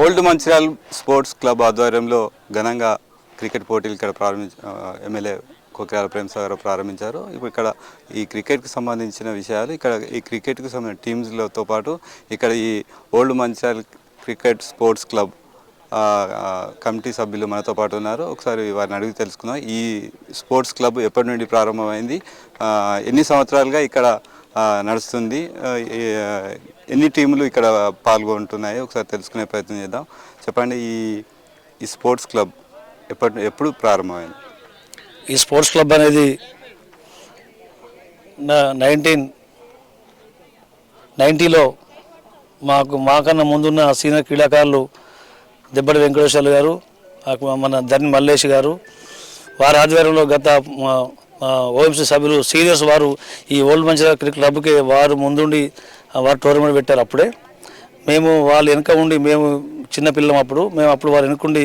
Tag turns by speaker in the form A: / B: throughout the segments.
A: Old Mancherial sports club ఆధ్వర్యంలో ఘనంగా cricket పోటీలు ఇక్కడ ప్రారంభించ ఎమ్మెల్యే కోకిరాల ప్రేమసాగర్ ప్రారంభించారు. ఇప్పుడు ఇక్కడ ఈ క్రికెట్కి సంబంధించిన విషయాలు ఇక్కడ ఈ క్రికెట్కి సంబంధించిన టీమ్స్లతో పాటు ఇక్కడ ఈ old Mancherial cricket sports club committee సభ్యులు మనతో పాటు ఉన్నారు. ఒకసారి వారిని అడిగి తెలుసుకుందాం. ఈ స్పోర్ట్స్ క్లబ్ ఎప్పటి నుండి ప్రారంభమైంది? ఎన్ని సంవత్సరాలుగా ఇక్కడ నడుస్తుంది. ఎన్ని టీములు ఇక్కడ పాల్గొంటున్నాయి ఒకసారి తెలుసుకునే ప్రయత్నం చేద్దాం. చెప్పండి ఈ ఈ స్పోర్ట్స్ క్లబ్ ఎప్పటి ఎప్పుడు ప్రారంభమైంది?
B: ఈ స్పోర్ట్స్ క్లబ్ అనేది నైన్టీన్ నైంటీలో మాకు మాకన్నా ముందున్న సీనియర్ క్రీడాకారులు దెబ్బడి వెంకటేశ్వర్లు గారు మన ధర్ని మల్లేష్ గారు వారి ఆధ్వర్యంలో గత ఓఎంసీ సభ్యులు సీనియర్స్ వారు ఈ ఓల్డ్ మంచిర్యాల క్రికెట్ క్లబ్కి వారు ముందుండి వారు టోర్నమెంట్ పెట్టారు అప్పుడే. మేము వాళ్ళు వెనక ఉండి మేము చిన్నపిల్లం అప్పుడు మేము అప్పుడు వారు వెనుకుండి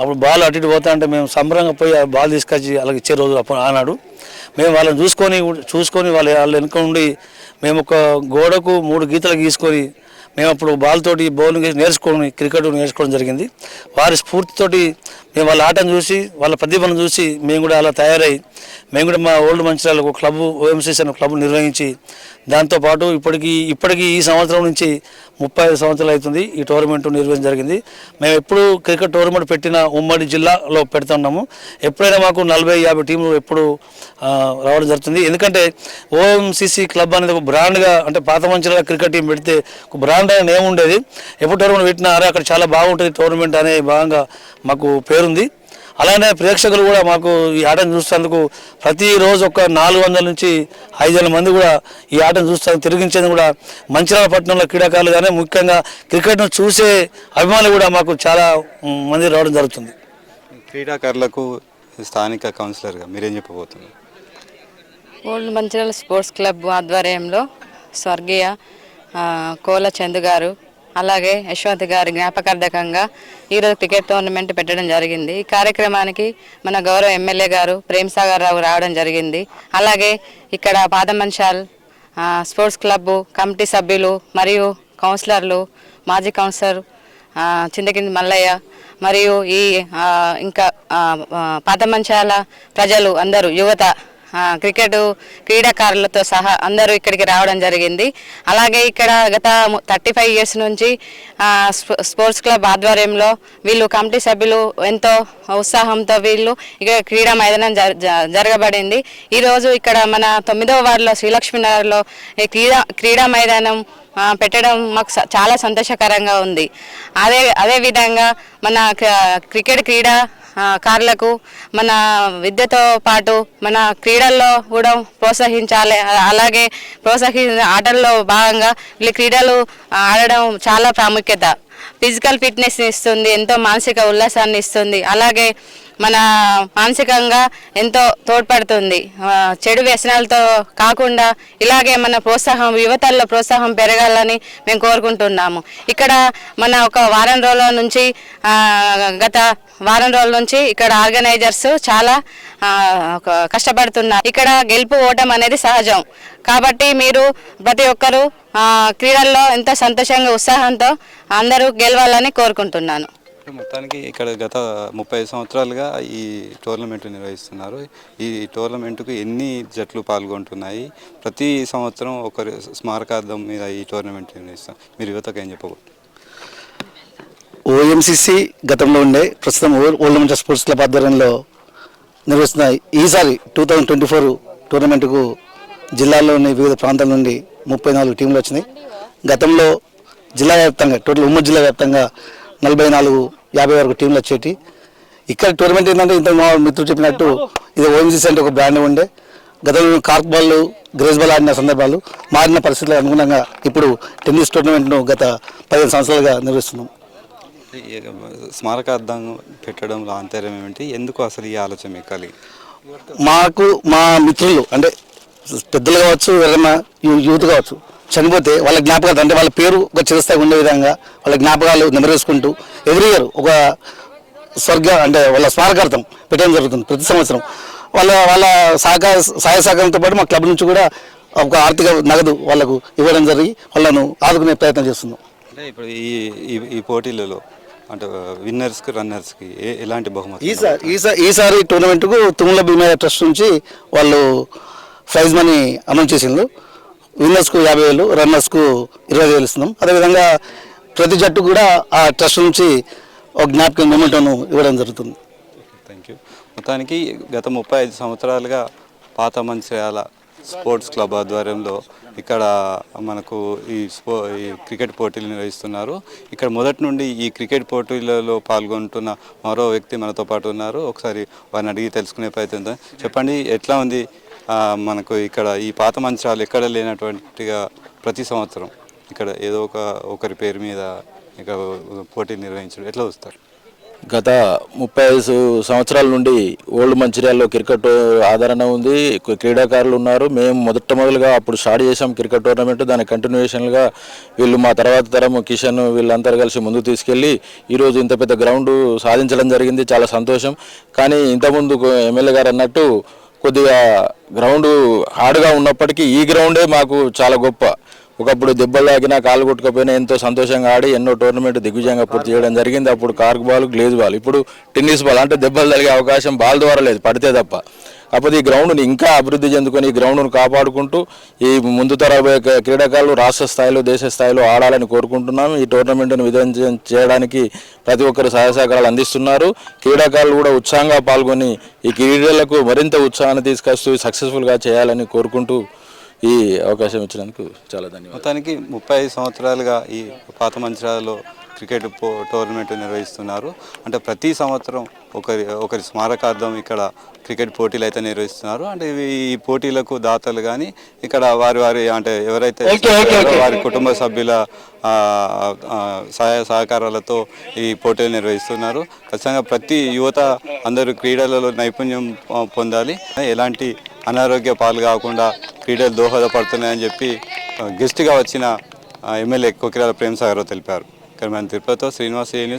B: అప్పుడు బాల్ అటు ఇటు పోతా అంటే మేము సంబరంగా పోయి ఆ బాల్ తీసుకొచ్చి అలాగ ఇచ్చే రోజు అప్పుడు ఆనాడు. మేము వాళ్ళని చూసుకొని చూసుకొని వాళ్ళ వాళ్ళ వెనుక ఉండి మేము ఒక గోడకు మూడు గీతలు గీసుకొని మేము అప్పుడు బాల్ తోటి బౌలింగ్ నేర్చుకొని క్రికెట్ నేర్చుకోవడం జరిగింది. వారి స్ఫూర్తితోటి మేము వాళ్ళ ఆటను చూసి వాళ్ళ ప్రతిభను చూసి మేము కూడా అలా తయారై మేము కూడా మా ఓల్డ్ మంచిర్యాల ఒక క్లబ్ ఓఎంసీసీ అనే క్లబ్ నిర్వహించి దాంతోపాటు ఇప్పటికి ఇప్పటికీ ఈ సంవత్సరం నుంచి ముప్పై ఐదు సంవత్సరాలు అవుతుంది ఈ టోర్నమెంట్ నిర్వహించడం జరిగింది. మేము ఎప్పుడు క్రికెట్ టోర్నమెంట్ పెట్టిన ఉమ్మడి జిల్లాలో పెడుతున్నాము ఎప్పుడైనా మాకు నలభై యాభై టీంలు ఎప్పుడు రావడం జరుగుతుంది. ఎందుకంటే ఓఎంసీసీ క్లబ్ అనేది ఒక బ్రాండ్గా అంటే పాత మంచిర్యాల క్రికెట్ టీం పెడితే ఒక బ్రాండ్ అనే నేమ్ ఉండేది. ఎప్పుడు టోర్నమెంట్ పెట్టినా అరే అక్కడ చాలా బాగుంటుంది టోర్నమెంట్ అనే భాగంగా మాకు పేరు పేరుంది. అలానే ప్రేక్షకులు కూడా మాకు ఈ ఆటను చూసేందుకు ప్రతిరోజు ఒక నాలుగు వందల నుంచి ఐదు వేల మంది కూడా ఈ ఆటను చూస్తాను తిరిగించేందుకు కూడా మంచిర్యాల పట్టణంలో క్రీడాకారులు కానీ ముఖ్యంగా క్రికెట్ను చూసే అభిమానులు కూడా మాకు చాలా మంది రావడం జరుగుతుంది.
A: క్రీడాకారులకు స్థానిక కౌన్సిలర్గా మీరేం చెప్పబోతున్నారు?
C: ఓల్డ్ మంచిర్యాల స్పోర్ట్స్ క్లబ్ ఆధ్వర్యంలో స్వర్గీయ కోల చందు గారు అలాగే యశ్వంత్ గారి జ్ఞాపకార్థకంగా ఈరోజు క్రికెట్ టోర్నమెంట్ పెట్టడం జరిగింది. ఈ కార్యక్రమానికి మన గౌరవ ఎమ్మెల్యే గారు ప్రేమ్ సాగర్ రావు రావడం జరిగింది. అలాగే ఇక్కడ పాదమన్షాల్ స్పోర్ట్స్ క్లబ్ కమిటీ సభ్యులు మరియు కౌన్సిలర్లు మాజీ కౌన్సిలర్ చింతకింది మల్లయ్య మరియు ఈ ఇంకా పాదమంచాల పాతమంచాల ప్రజలు అందరూ యువత క్రికెట్ క్రీడాకారులతో సహా అందరూ ఇక్కడికి రావడం జరిగింది. అలాగే ఇక్కడ గత థర్టీ ఫైవ్ ఇయర్స్ నుంచి స్పోర్ట్స్ క్లబ్ ఆధ్వర్యంలో వీళ్ళు కమిటీ సభ్యులు ఎంతో ఉత్సాహంతో వీళ్ళు ఇక్కడ క్రీడా మైదానం జ- జరగబడింది. ఈరోజు ఇక్కడ మన తొమ్మిదవ వార్డులో శ్రీలక్ష్మి నగర్లో ఈ క్రీడా క్రీడా మైదానం పెట్టడం మాకు చాలా సంతోషకరంగా ఉంది. అదే అదే విధంగా మన క్రికెట్ క్రీడా కార్లకు మన విద్యతో పాటు మన క్రీడల్లో కూడా ప్రోత్సహించాలి. అలాగే ప్రోత్సహి ఆటల్లో భాగంగా వీళ్ళు క్రీడలు ఆడడం చాలా ప్రాముఖ్యత. ఫిజికల్ ఫిట్నెస్ ఇస్తుంది ఎంతో మానసిక ఉల్లాసాన్ని ఇస్తుంది. అలాగే మన మానసికంగా ఎంతో తోడ్పడుతుంది. చెడు వ్యసనాలతో కాకుండా ఇలాగే మన ప్రోత్సాహం యువతల్లో ప్రోత్సాహం పెరగాలని మేము కోరుకుంటున్నాము. ఇక్కడ మన ఒక వారం రోజుల నుంచి గత వారం రోజుల నుంచి ఇక్కడ ఆర్గనైజర్స్ చాలా కష్టపడుతున్నారు. ఇక్కడ గెలుపు ఓటం అనేది సహజం. కాబట్టి మీరు ప్రతి ఒక్కరూ క్రీడల్లో ఎంతో సంతోషంగా ఉత్సాహంతో అందరూ గెలవాలని కోరుకుంటున్నాను.
A: మొత్తానికి ఇక్కడ గత ముప్పై సంవత్సరాలుగా ఈ టోర్నమెంట్ నిర్వహిస్తున్నారు. ఈ టోర్నమెంట్కు ఎన్ని జట్లు పాల్గొంటున్నాయి? ప్రతి సంవత్సరం ఒకరి స్మారకార్థం మీద ఈ టోర్నమెంట్ నిర్వహిస్తాం. మీరు యువతకు ఏం చెప్పబోతున్నారు?
B: ఓఎంసీసీ గతంలో ఉండే ప్రస్తుతం ఓల్డ్ మంచిర్యాల స్పోర్ట్స్ క్లబ్ ఆధ్వర్యంలో నిర్వహిస్తున్న ఈసారి టూ థౌజండ్ ట్వంటీ ఫోర్ టోర్నమెంట్కు జిల్లాలోని వివిధ ప్రాంతాల నుండి ముప్పై నాలుగు టీంలు వచ్చినాయి. గతంలో జిల్లా వ్యాప్తంగా టోటల్ ఉమ్మడి జిల్లా వ్యాప్తంగా నలభై నాలుగు యాభై వరకు టీంలు వచ్చేటి. ఇక్కడ టోర్నమెంట్ ఏంటంటే ఇంత మా మిత్రుడు చెప్పినట్టు ఇది ఓఎంసీసీ అంటే ఒక బ్రాండ్ ఉండే. గతంలో కార్క్ బాల్ గ్రేస్ బాల్ ఆడిన సందర్భాలు మారిన పరిస్థితులకు అనుగుణంగా ఇప్పుడు టెన్నిస్ టోర్నమెంట్ను గత పదిహేను సంవత్సరాలుగా నిర్వహిస్తున్నాం.
A: స్మారకార్థం పెట్టడంలో ఆంతర్యం ఏమిటి? ఎందుకు అసలు ఈ ఆలోచన మీకు కలిగి?
B: మాకు మా మిత్రులు అంటే పెద్దలు కావచ్చు ఎవరైనా యూత్ కావచ్చు చనిపోతే వాళ్ళ జ్ఞాపకాలు అంటే వాళ్ళ పేరు ఒక చిరస్థాయి ఉండే విధంగా వాళ్ళ జ్ఞాపకాలు నెమరేసుకుంటూ ఎవ్రీ ఇయర్ ఒక స్వర్గ అంటే వాళ్ళ స్మారకార్థం పెట్టడం జరుగుతుంది ప్రతి సంవత్సరం. వాళ్ళ వాళ్ళ సహకార సహాయ సహకారంతో పాటు మా క్లబ్ నుంచి కూడా ఒక ఆర్థిక నగదు వాళ్ళకు ఇవ్వడం జరిగి వాళ్ళను ఆదుకునే ప్రయత్నం చేస్తున్నాం.
A: అంటే ఇప్పుడు ఈ ఈ- పోటీలలో అంటే విన్నర్స్కి రన్నర్స్కి ఎలాంటి బహుమతి
B: ఈసారి ఈసారి ఈసారి టోర్నమెంట్కు తుమ్మల భీమయ్య ట్రస్ట్ నుంచి వాళ్ళు ప్రైజ్ మనీ అమలు చేసిండ్రు. విన్నర్స్కు యాభై వేలు రన్నర్స్కు ఇరవై వేలు ఇస్తున్నాం. అదేవిధంగా ప్రతి జట్టు కూడా ఆ ట్రస్ట్ నుంచి ఒక జ్ఞాపకం మొమెంటోను ఇవ్వడం జరుగుతుంది.
A: Thank you. మొత్తానికి గత ముప్పై ఐదు సంవత్సరాలుగా పాత మంచిర్యాల స్పోర్ట్స్ క్లబ్ ఆధ్వర్యంలో ఇక్కడ మనకు ఈ స్పో ఈ క్రికెట్ పోటీలు నిర్వహిస్తున్నారు. ఇక్కడ మొదటి నుండి ఈ క్రికెట్ పోటీలలో పాల్గొంటున్న మరో వ్యక్తి మనతో పాటు ఉన్నారు. ఒకసారి వారిని అడిగి తెలుసుకునే ప్రయత్నం చెప్పండి ఎట్లా ఉంది మనకు ఇక్కడ ఈ పాత మంచాలు ఎక్కడ లేనటువంటిగా ప్రతి సంవత్సరం ఇక్కడ ఏదో ఒక ఒకరి పేరు మీద ఇక పోటీ నిర్వహించడం ఎట్లా వస్తారు
D: గత ముప్పై ఐదు సంవత్సరాల నుండి ఓల్డ్ మంచిర్యాల్లో క్రికెట్ ఆదరణ ఉంది. క్రీడాకారులు ఉన్నారు. మేము మొదట మొదలుగా అప్పుడు స్టార్ట్ చేసాం క్రికెట్ టోర్నమెంట్. దాని కంటిన్యూషన్గా వీళ్ళు మా తర్వాత తరం కిషన్ వీళ్ళందరూ కలిసి ముందుకు తీసుకెళ్ళి ఈరోజు ఇంత పెద్ద గ్రౌండ్ సాధించడం జరిగింది. చాలా సంతోషం. కానీ ఇంతకుముందు ఎమ్మెల్యే గారు అన్నట్టు కొద్దిగా గ్రౌండ్ హార్డ్గా ఉన్నప్పటికీ ఈ గ్రౌండే మాకు చాలా గొప్ప. ఒకప్పుడు దెబ్బలు తాకినా కాలు కొట్టుకపోయినా ఎంతో సంతోషంగా ఆడి ఎన్నో టోర్నమెంట్ దిగ్విజయంగా పూర్తి చేయడం జరిగింది. అప్పుడు కార్క్ బాల్ గ్లేజ్ బాల్ ఇప్పుడు టెన్నిస్ బాల్ అంటే దెబ్బలు తగిలే అవకాశం బాల్ ద్వారా లేదు పడితే తప్ప. కాకపోతే ఈ గ్రౌండ్ని ఇంకా అభివృద్ధి చెందుకొని ఈ గ్రౌండ్ను కాపాడుకుంటూ ఈ ముందు తరబోయే క్రీడాకారులు రాష్ట్ర స్థాయిలో దేశ స్థాయిలో ఆడాలని కోరుకుంటున్నాము ఈ టోర్నమెంట్ను విజయం చేయడానికి ప్రతి ఒక్కరు సహాయ సహకారాలు అందిస్తున్నారు. క్రీడాకారులు కూడా ఉత్సాహంగా పాల్గొని ఈ క్రీడలకు మరింత ఉత్సాహాన్ని తీసుకొస్తూ సక్సెస్ఫుల్గా చేయాలని కోరుకుంటూ ఈ అవకాశం ఇచ్చినందుకు చాలా ధన్యవాదాలు.
A: మొత్తానికి ముప్పై ఐదు సంవత్సరాలుగా ఈ పాత మంచిర్యాలలో క్రికెట్ పో టోర్నమెంట్ నిర్వహిస్తున్నారు. అంటే ప్రతి సంవత్సరం ఒకరి ఒకరి స్మారకార్థం ఇక్కడ క్రికెట్ పోటీలు అయితే నిర్వహిస్తున్నారు. అంటే ఇవి ఈ పోటీలకు దాతలు కానీ ఇక్కడ వారి వారి అంటే ఎవరైతే వారి కుటుంబ సభ్యుల సహాయ సహకారాలతో ఈ పోటీలు నిర్వహిస్తున్నారు. ఖచ్చితంగా ప్రతి యువత అందరూ క్రీడలలో నైపుణ్యం పొందాలి. ఎలాంటి అనారోగ్య పాలు కాకుండా క్రీడలు దోహదపడుతున్నాయని చెప్పి గెస్ట్గా వచ్చిన ఎమ్మెల్యే కొకిరాల ప్రేమ్ సాగర్ తెలిపారు. ఇక్కడ మన తిరుపతితో శ్రీనివాస్ ఏ న్యూస్